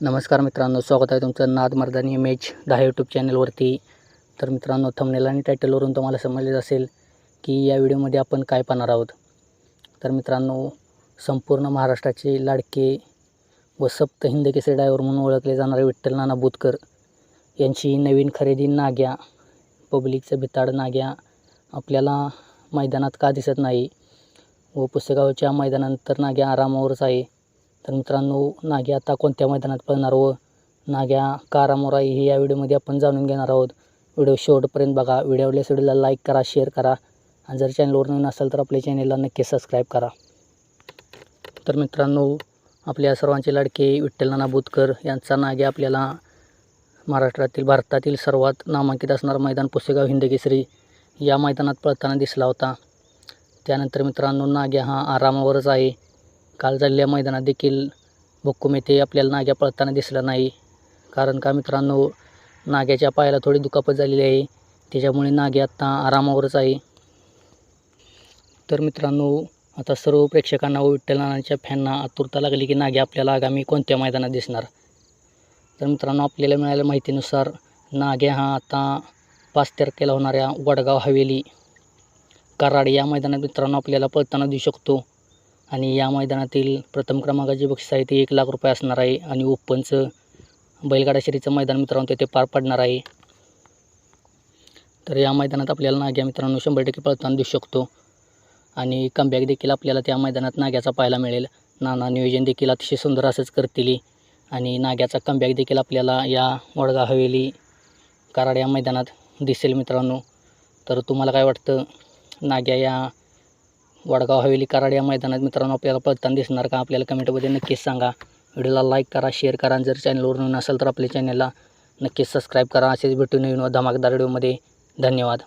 नमस्कार मित्रांनो स्वागत आहे तुमचं नाद मर्दानी इमेज दहा यूट्यूब चॅनलवरती तर मित्रांनो थंबनेल आणि टायटलवरून तुम्हाला समजलेच असेल की या व्हिडिओमध्ये आपण काय पाहणार आहोत. तर मित्रांनो संपूर्ण महाराष्ट्राचे लाडके व सप्त हिंद केसरी ड्रायव्हर म्हणून ओळखले जाणारे विठ्ठल नाना बुतकर यांची नवीन खरेदी नाग्या पब्लिकचं भिताड नाग्या आपल्याला मैदानात का दिसत नाही व पुसेगावच्या मैदानानंतर नाग्या आरामावरच आहे. तर मित्रांनो नाग्या आता कोणत्या मैदानात पळणार व नाग्या कारामोराई हे या व्हिडिओमध्ये आपण जाणून घेणार आहोत. व्हिडिओ शेवटपर्यंत बघा. व्हिडिओवरल्या व्हिडिओला लाईक करा शेअर करा. आणि जर चॅनलवर नवीन असाल तर आपल्या चॅनलला नक्की सबस्क्राईब करा. तर मित्रांनो आपल्या सर्वांचे लाडके विठ्ठल नाना बुतकर यांचा नागे आपल्याला महाराष्ट्रातील भारतातील सर्वात नामांकित असणारं मैदान पुसेगाव हिंदकेसरी या मैदानात पळताना दिसला होता. त्यानंतर मित्रांनो नाग्या हा आरामावरच आहे. काल झालेल्या मैदानात देखील भुक्कुम येथे आपल्याला नाग्या पळताना दिसला नाही. कारण का मित्रांनो नाग्याच्या पायाला थोडी दुखापत झालेली आहे. त्याच्यामुळे नागे आत्ता आरामावरच आहे. तर मित्रांनो आता सर्व प्रेक्षकांना व विठ्ठलनानांच्या फॅनना आतुरता लागली की नागे आपल्याला आगामी कोणत्या मैदानात दिसणार? तर मित्रांनो आपल्याला मिळालेल्या माहितीनुसार नागे हा आता पाच तारखेला होणाऱ्या वडगाव हवेली कराड या मैदानात मित्रांनो आपल्याला पळताना देऊ शकतो. आणि या मैदानातील प्रथम क्रमांकाची बक्षीस आहे ती एक लाख रुपये असणार आहे. आणि ओपनचं बैलगाडा शरीचं मैदान मित्रांनो तेथे पार पडणार आहे. तर या मैदानात आपल्याला नाग्या मित्रांनो शंभर टक्के पळताना देऊ शकतो. आणि कमबॅक देखील आपल्याला त्या मैदानात नाग्याचा पाहायला मिळेल. नाना नियोजन देखील अतिशय सुंदर असंच करतील. आणि नाग्याचा कमबॅक देखील आपल्याला या वडगाव हवेली कराड या मैदानात दिसेल मित्रांनो. तर तुम्हाला काय वाटतं? नाग्या या वडगाव हवेली कराड या मैदानात मित्रांनो आपल्याला पळताना दिसणार का आपल्याला कमेंटमध्ये नक्कीच सांगा. व्हिडिओला लाईक करा शेअर करा आणि जर चॅनलवर नवीन असेल तर आपल्या चॅनलला नक्कीच सबस्क्राईब करा. असेच भेटू नवीन व धमाकदार व्हिडिओमध्ये धन्यवाद.